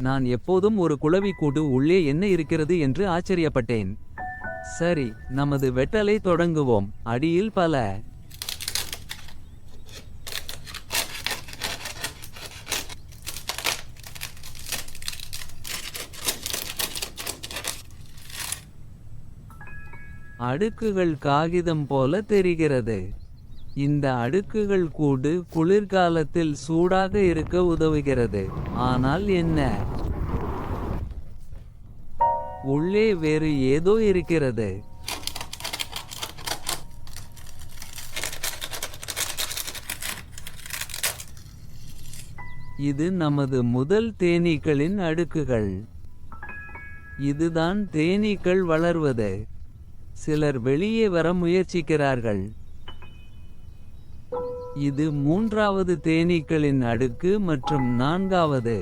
நான் எப்போதும் ஒரு குளவி கூடு உள்ளே என்ன இருக்கிறது என்று ஆச்சரியப்பட்டேன். சரி நமது வெட்டலை தொடங்குவோம் அடியில் பல. அடுக்குகள் காகிதம் போல தெரிகிறது. இந்த அடுக்குகள் கூடு குளிர்காலத்தில் சூடாக இருக்க உதவுகிறது. ஆனால் என்ன. உள்ளே வேறு ஏதோ இருக்கிறது. இது நமது முதல் தேனீக்களின் அடுக்குகள். இதுதான் தேனீக்கள் வளர்வது. சிலர் வெளியே வர முயற்சிக்கிறார்கள். இது மூன்றாவது தேனீக்களின் அடுக்கு மற்றும் நான்காவது.